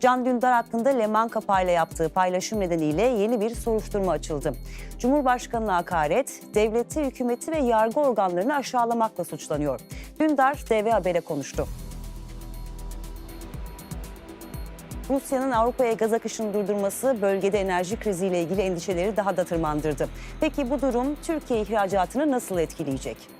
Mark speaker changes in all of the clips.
Speaker 1: Can Dündar hakkında Lemanka payla yaptığı paylaşım nedeniyle yeni
Speaker 2: bir soruşturma açıldı. Cumhurbaşkanına hakaret, devleti, hükümeti ve yargı organlarını aşağılamakla suçlanıyor. Dündar DV Haber'e konuştu. Rusya'nın Avrupa'ya gaz akışını durdurması bölgede enerji kriziyle ilgili endişeleri daha da tırmandırdı. Peki bu durum Türkiye ihracatını nasıl etkileyecek?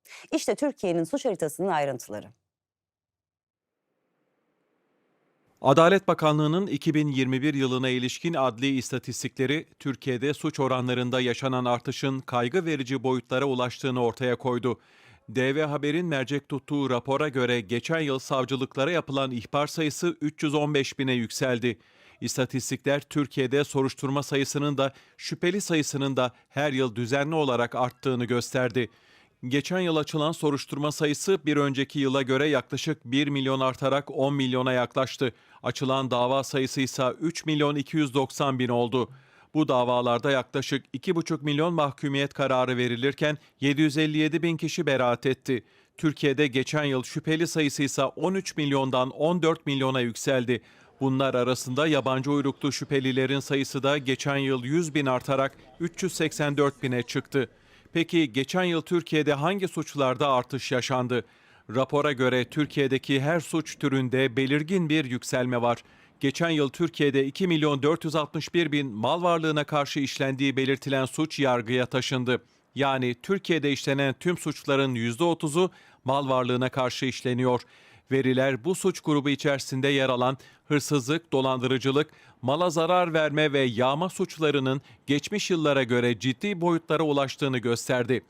Speaker 1: oranlarında yaşanan artışın kaygı verici boyutlara ulaştığını ortaya koydu. DV Haber'in mercek tuttuğu rapora göre geçen yıl savcılıklara yapılan ihbar sayısı 315 bine yükseldi. İstatistikler Türkiye'de soruşturma sayısının da şüpheli sayısının da her yıl düzenli olarak arttığını gösterdi. Geçen yıl açılan soruşturma sayısı bir önceki yıla göre yaklaşık 1 milyon artarak 10 milyona yaklaştı. Açılan dava sayısı ise 3 milyon 290 bin oldu. Bu davalarda yaklaşık 2,5 milyon mahkumiyet kararı verilirken 757 bin kişi beraat etti. Türkiye'de geçen yıl şüpheli sayısı ise 13 milyondan 14 milyona yükseldi. Bunlar arasında yabancı uyruklu şüphelilerin sayısı da geçen yıl 100 bin artarak 384 bine çıktı. Peki geçen yıl Türkiye'de hangi suçlarda artış yaşandı? Rapora göre Türkiye'deki her suç türünde belirgin bir yükselme var. Geçen yıl Türkiye'de 2 milyon 461 bin mal varlığına karşı işlendiği belirtilen suç yargıya taşındı. Yani Türkiye'de işlenen tüm suçların %30'u mal varlığına karşı işleniyor. Veriler bu suç grubu içerisinde yer alan hırsızlık, dolandırıcılık, mala zarar verme ve yağma suçlarının geçmiş yıllara göre ciddi boyutlara ulaştığını gösterdi.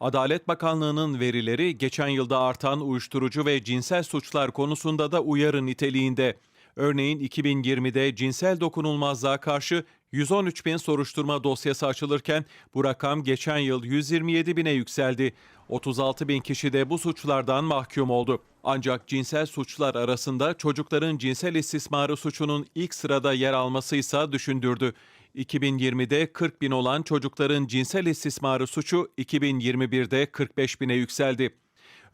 Speaker 1: Adalet Bakanlığı'nın verileri geçen yılda artan uyuşturucu ve cinsel suçlar konusunda da uyarı niteliğinde. Örneğin 2020'de cinsel dokunulmazlığa karşı 113 bin soruşturma dosyası açılırken bu rakam geçen yıl 127 bine yükseldi. 36 bin kişi de bu suçlardan mahkum oldu. Ancak cinsel suçlar arasında çocukların cinsel istismarı suçunun ilk sırada yer alması ise düşündürdü. 2020'de 40 bin olan çocukların cinsel istismarı suçu 2021'de 45 bine yükseldi.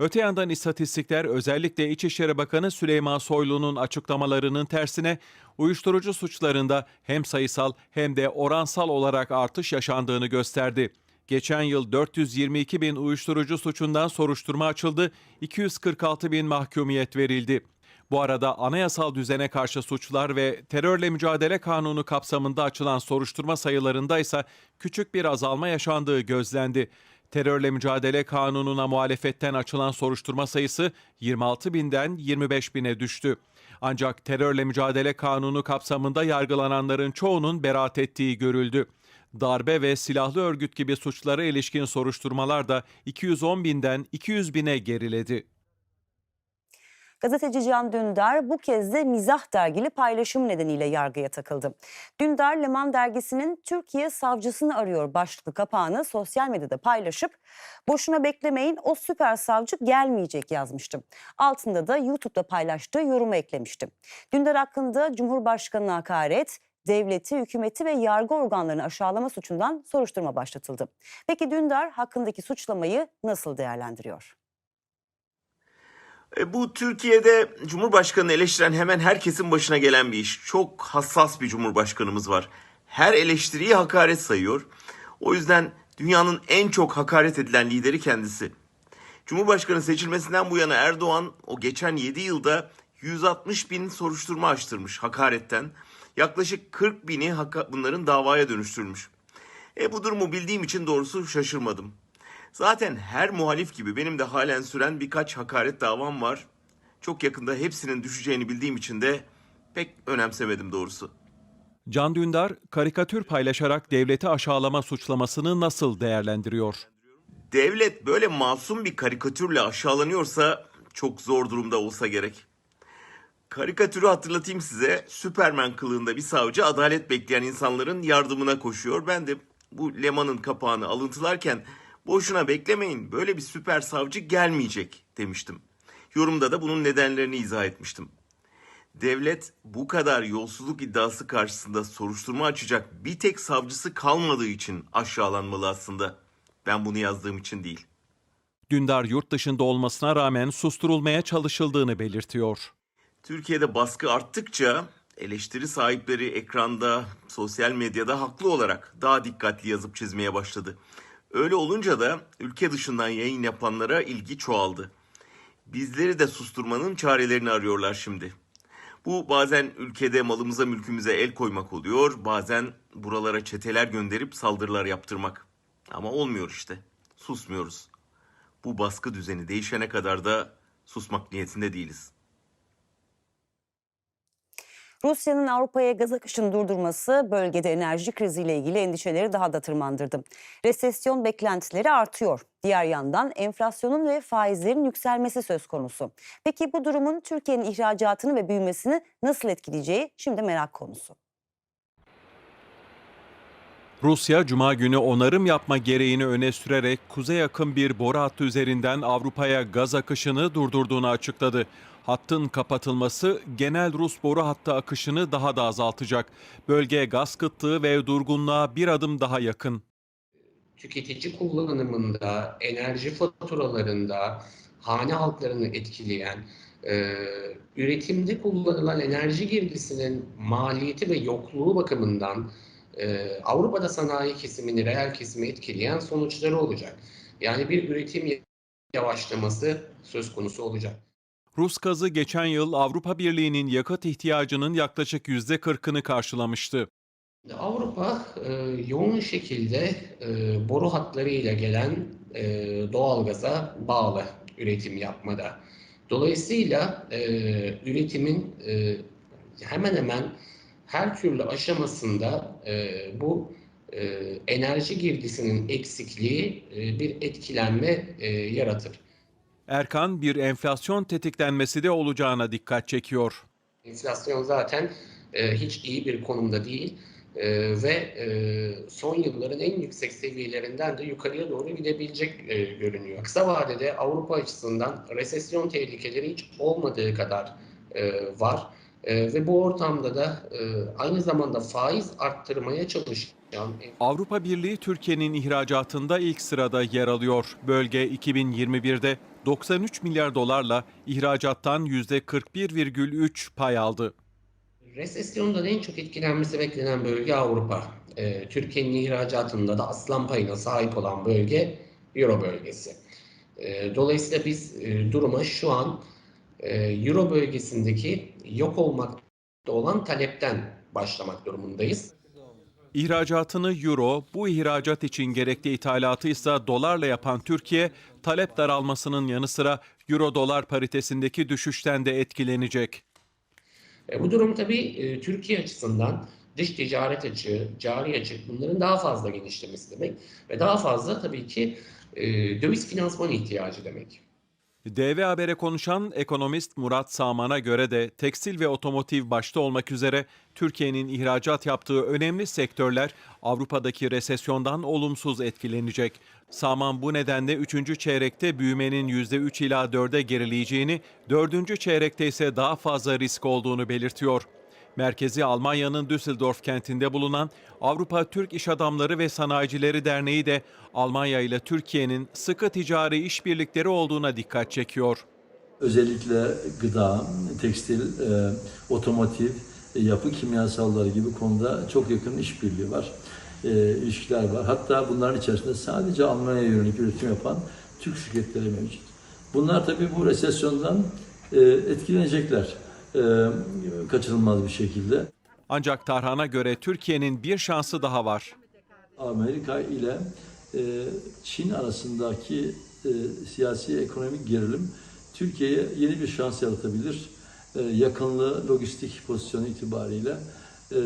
Speaker 1: Öte yandan istatistikler özellikle İçişleri Bakanı Süleyman Soylu'nun açıklamalarının tersine uyuşturucu suçlarında hem sayısal hem de oransal olarak artış yaşandığını gösterdi. Geçen yıl 422 bin uyuşturucu suçundan soruşturma açıldı, 246 bin mahkumiyet verildi. Bu arada anayasal düzene karşı suçlar ve terörle mücadele kanunu kapsamında açılan soruşturma sayılarında ise küçük bir azalma yaşandığı gözlendi. Terörle mücadele kanununa muhalefetten açılan soruşturma sayısı 26 binden 25 bine düştü. Ancak terörle mücadele kanunu kapsamında yargılananların çoğunun beraat ettiği görüldü. Darbe ve silahlı örgüt gibi suçlara ilişkin soruşturmalar da 210 binden 200 bine geriledi.
Speaker 2: Gazeteci Can Dündar bu kez de mizah dergili paylaşım nedeniyle yargıya takıldı. Dündar, Leman dergisinin Türkiye savcısını arıyor başlıklı kapağını sosyal medyada paylaşıp boşuna beklemeyin o süper savcı gelmeyecek yazmıştı. Altında da YouTube'da paylaştığı yorumu eklemişti. Dündar hakkında Cumhurbaşkanı'na hakaret, devleti, hükümeti ve yargı organlarını aşağılama suçundan soruşturma başlatıldı. Peki Dündar hakkındaki suçlamayı nasıl değerlendiriyor?
Speaker 3: E, Bu Türkiye'de Cumhurbaşkanı'nı eleştiren hemen herkesin başına gelen bir iş. Çok hassas bir Cumhurbaşkanımız var. Her eleştiriyi hakaret sayıyor. O yüzden dünyanın en çok hakaret edilen lideri kendisi. Cumhurbaşkanı seçilmesinden bu yana Erdoğan o geçen 7 yılda 160 bin soruşturma açtırmış hakaretten. Yaklaşık 40 bini bunların davaya dönüştürmüş. E bu durumu bildiğim için doğrusu şaşırmadım. Zaten her muhalif gibi benim de halen süren birkaç hakaret davam var. Çok yakında hepsinin düşeceğini bildiğim için de pek önemsemedim doğrusu.
Speaker 1: Can Dündar, karikatür paylaşarak devleti aşağılama suçlamasını nasıl değerlendiriyor?
Speaker 3: Devlet böyle masum bir karikatürle aşağılanıyorsa çok zor durumda olsa gerek. Karikatürü hatırlatayım size. Süpermen kılığında bir savcı adalet bekleyen insanların yardımına koşuyor. Ben de bu Leman'ın kapağını alıntılarken boşuna beklemeyin böyle bir süper savcı gelmeyecek demiştim. Yorumda da bunun nedenlerini izah etmiştim. Devlet bu kadar yolsuzluk iddiası karşısında soruşturma açacak bir tek savcısı kalmadığı için aşağılanmalı aslında. Ben bunu yazdığım için değil.
Speaker 1: Dündar yurt dışında olmasına rağmen susturulmaya çalışıldığını belirtiyor.
Speaker 3: Türkiye'de baskı arttıkça eleştiri sahipleri ekranda, sosyal medyada haklı olarak daha dikkatli yazıp çizmeye başladı. Öyle olunca da ülke dışından yayın yapanlara ilgi çoğaldı. Bizleri de susturmanın çarelerini arıyorlar şimdi. Bu bazen ülkede malımıza mülkümüze el koymak oluyor, bazen buralara çeteler gönderip saldırılar yaptırmak. Ama olmuyor işte. Susmuyoruz. Bu baskı düzeni değişene kadar da susmak niyetinde değiliz.
Speaker 2: Rusya'nın Avrupa'ya gaz akışını durdurması bölgede enerji kriziyle ilgili endişeleri daha da tırmandırdı. Resesyon beklentileri artıyor. Diğer yandan enflasyonun ve faizlerin yükselmesi söz konusu. Peki bu durumun Türkiye'nin ihracatını ve büyümesini nasıl etkileyeceği şimdi merak konusu.
Speaker 1: Rusya, Cuma günü onarım yapma gereğini öne sürerek kuzey akım bir boru hattı üzerinden Avrupa'ya gaz akışını durdurduğunu açıkladı. Hattın kapatılması genel Rus boru hattı akışını daha da azaltacak. Bölge gaz kıtlığı ve durgunluğa bir adım daha yakın.
Speaker 4: tüketici kullanımında, enerji faturalarında hane halklarını etkileyen, e, üretimde kullanılan enerji girdisinin maliyeti ve yokluğu bakımından e, Avrupa'da sanayi kesimini, reel kesimi etkileyen sonuçları olacak. Yani bir üretim yavaşlaması söz konusu olacak.
Speaker 1: Rus gazı geçen yıl Avrupa Birliği'nin yakıt ihtiyacının yaklaşık %40'ını karşılamıştı.
Speaker 4: Avrupa e, yoğun şekilde e, boru hatlarıyla gelen e, doğalgaza bağlı üretim yapmada. Dolayısıyla e, üretimin e, hemen hemen her türlü aşamasında e, bu e, enerji girdisinin eksikliği e, bir etkilenme e, yaratır.
Speaker 1: Erkan bir enflasyon tetiklenmesi de olacağına dikkat çekiyor.
Speaker 4: Enflasyon zaten e, hiç iyi bir konumda değil E, ve e, son yılların en yüksek seviyelerinden de yukarıya doğru gidebilecek e, görünüyor. Kısa vadede Avrupa açısından resesyon tehlikeleri hiç olmadığı kadar e, var E, ve bu ortamda da e, aynı zamanda faiz arttırmaya çalışan
Speaker 1: Avrupa Birliği Türkiye'nin ihracatında ilk sırada yer alıyor. Bölge 2021'de 93 milyar dolarla ihracattan %41,3 pay aldı.
Speaker 4: Resesyondan en çok etkilenmesi beklenen bölge Avrupa. Ee, Türkiye'nin ihracatında da aslan payına sahip olan bölge Euro bölgesi. Ee, dolayısıyla biz e, duruma şu an e, Euro bölgesindeki yok olmakta olan talepten başlamak durumundayız.
Speaker 1: İhracatını euro, bu ihracat için gerekli ithalatı ise dolarla yapan Türkiye, talep daralmasının yanı sıra euro dolar paritesindeki düşüşten de etkilenecek.
Speaker 4: E, bu durum tabii e, Türkiye açısından dış ticaret açığı, cari açık bunların daha fazla genişlemesi demek ve daha fazla tabii ki e, döviz finansman ihtiyacı demek.
Speaker 1: DV Haber'e konuşan ekonomist Murat Saman'a göre de tekstil ve otomotiv başta olmak üzere Türkiye'nin ihracat yaptığı önemli sektörler Avrupa'daki resesyondan olumsuz etkilenecek. Saman bu nedenle 3. çeyrekte büyümenin %3 ila 4'e gerileyeceğini, 4. çeyrekte ise daha fazla risk olduğunu belirtiyor. Merkezi Almanya'nın Düsseldorf kentinde bulunan Avrupa Türk İş Adamları ve Sanayicileri Derneği de Almanya ile Türkiye'nin sıkı ticari işbirlikleri olduğuna dikkat çekiyor.
Speaker 5: Özellikle gıda, tekstil, e, otomotiv, e, yapı kimyasalları gibi konuda çok yakın işbirliği var, e, ilişkiler var. Hatta bunların içerisinde sadece Almanya'ya yönelik üretim yapan Türk şirketleri mevcut. Bunlar tabii bu resesyondan e, etkilenecekler kaçınılmaz bir şekilde.
Speaker 1: Ancak Tarhan'a göre Türkiye'nin bir şansı daha var.
Speaker 5: Amerika ile e, Çin arasındaki e, siyasi ekonomik gerilim Türkiye'ye yeni bir şans yaratabilir. E, yakınlığı, lojistik pozisyonu itibariyle. E,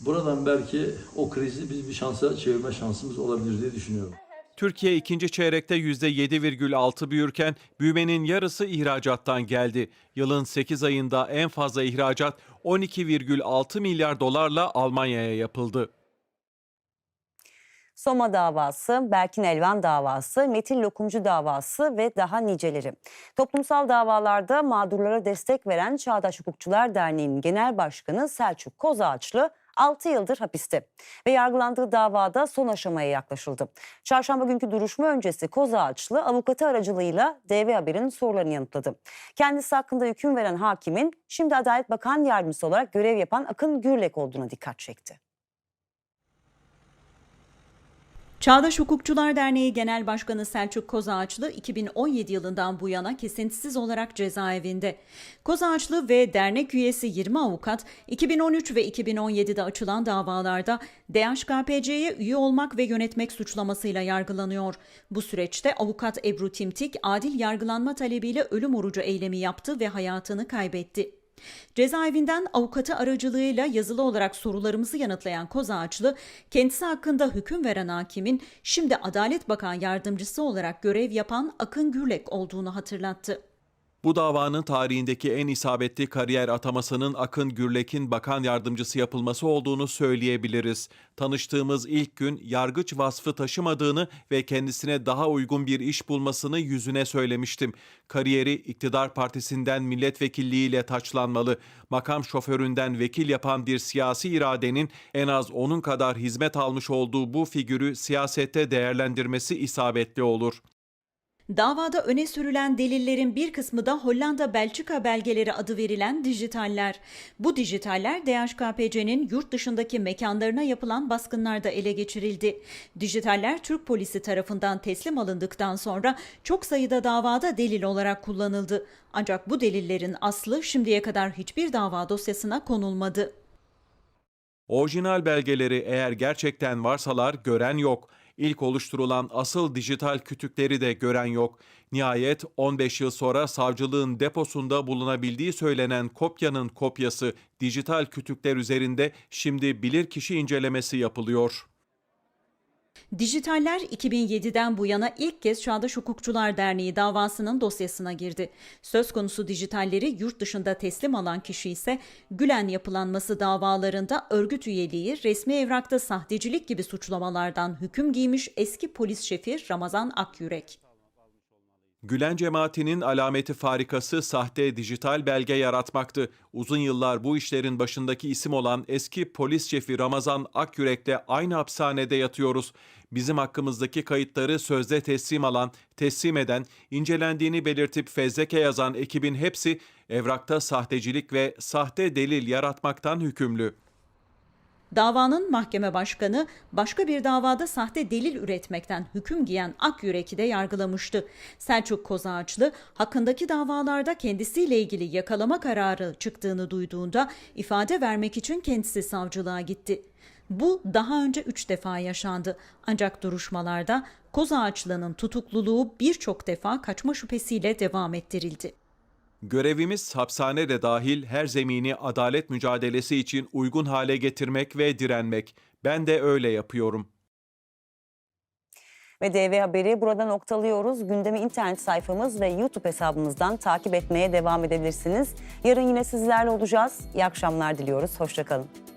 Speaker 5: buradan belki o krizi biz bir şansa çevirme şansımız olabilir diye düşünüyorum.
Speaker 1: Türkiye ikinci çeyrekte %7,6 büyürken büyümenin yarısı ihracattan geldi. Yılın 8 ayında en fazla ihracat 12,6 milyar dolarla Almanya'ya yapıldı.
Speaker 2: Soma davası, Berkin Elvan davası, Metin Lokumcu davası ve daha niceleri. Toplumsal davalarda mağdurlara destek veren Çağdaş Hukukçular Derneği'nin genel başkanı Selçuk Kozağaçlı 6 yıldır hapiste ve yargılandığı davada son aşamaya yaklaşıldı. Çarşamba günkü duruşma öncesi Kozağaçlı avukatı aracılığıyla DV Haber'in sorularını yanıtladı. Kendisi hakkında hüküm veren hakimin şimdi Adalet Bakan Yardımcısı olarak görev yapan Akın Gürlek olduğuna dikkat çekti.
Speaker 6: Çağdaş Hukukçular Derneği Genel Başkanı Selçuk Kozağaçlı 2017 yılından bu yana kesintisiz olarak cezaevinde. Kozağaçlı ve dernek üyesi 20 avukat 2013 ve 2017'de açılan davalarda DHKPC'ye üye olmak ve yönetmek suçlamasıyla yargılanıyor. Bu süreçte avukat Ebru Timtik adil yargılanma talebiyle ölüm orucu eylemi yaptı ve hayatını kaybetti. Cezaevinden avukatı aracılığıyla yazılı olarak sorularımızı yanıtlayan Kozağaçlı, kendisi hakkında hüküm veren hakimin şimdi Adalet Bakan Yardımcısı olarak görev yapan Akın Gürlek olduğunu hatırlattı.
Speaker 1: Bu davanın tarihindeki en isabetli kariyer atamasının Akın Gürlek'in bakan yardımcısı yapılması olduğunu söyleyebiliriz. Tanıştığımız ilk gün yargıç vasfı taşımadığını ve kendisine daha uygun bir iş bulmasını yüzüne söylemiştim. Kariyeri iktidar partisinden milletvekilliğiyle taçlanmalı. Makam şoföründen vekil yapan bir siyasi iradenin en az onun kadar hizmet almış olduğu bu figürü siyasette değerlendirmesi isabetli olur.
Speaker 6: Davada öne sürülen delillerin bir kısmı da Hollanda-Belçika belgeleri adı verilen dijitaller. Bu dijitaller DHKPC'nin yurt dışındaki mekanlarına yapılan baskınlarda ele geçirildi. Dijitaller Türk polisi tarafından teslim alındıktan sonra çok sayıda davada delil olarak kullanıldı. Ancak bu delillerin aslı şimdiye kadar hiçbir dava dosyasına konulmadı.
Speaker 1: Orijinal belgeleri eğer gerçekten varsalar gören yok. İlk oluşturulan asıl dijital kütükleri de gören yok. Nihayet 15 yıl sonra savcılığın deposunda bulunabildiği söylenen kopyanın kopyası dijital kütükler üzerinde şimdi bilirkişi incelemesi yapılıyor.
Speaker 6: Dijitaller 2007'den bu yana ilk kez Çağdaş Hukukçular Derneği davasının dosyasına girdi. Söz konusu dijitalleri yurt dışında teslim alan kişi ise Gülen yapılanması davalarında örgüt üyeliği, resmi evrakta sahtecilik gibi suçlamalardan hüküm giymiş eski polis şefi Ramazan Akyürek.
Speaker 1: Gülen cemaatinin alameti farikası sahte dijital belge yaratmaktı. Uzun yıllar bu işlerin başındaki isim olan eski polis şefi Ramazan Akyürek'le aynı hapishanede yatıyoruz. Bizim hakkımızdaki kayıtları sözde teslim alan, teslim eden, incelendiğini belirtip fezleke yazan ekibin hepsi evrakta sahtecilik ve sahte delil yaratmaktan hükümlü.
Speaker 6: Davanın mahkeme başkanı başka bir davada sahte delil üretmekten hüküm giyen Akyürek'i de yargılamıştı. Selçuk Kozağaçlı hakkındaki davalarda kendisiyle ilgili yakalama kararı çıktığını duyduğunda ifade vermek için kendisi savcılığa gitti. Bu daha önce üç defa yaşandı. Ancak duruşmalarda Kozağaçlı'nın tutukluluğu birçok defa kaçma şüphesiyle devam ettirildi.
Speaker 1: Görevimiz hapishane de dahil her zemini adalet mücadelesi için uygun hale getirmek ve direnmek. Ben de öyle yapıyorum.
Speaker 2: Ve DV Haber'i burada noktalıyoruz. Gündemi internet sayfamız ve YouTube hesabımızdan takip etmeye devam edebilirsiniz. Yarın yine sizlerle olacağız. İyi akşamlar diliyoruz. Hoşçakalın.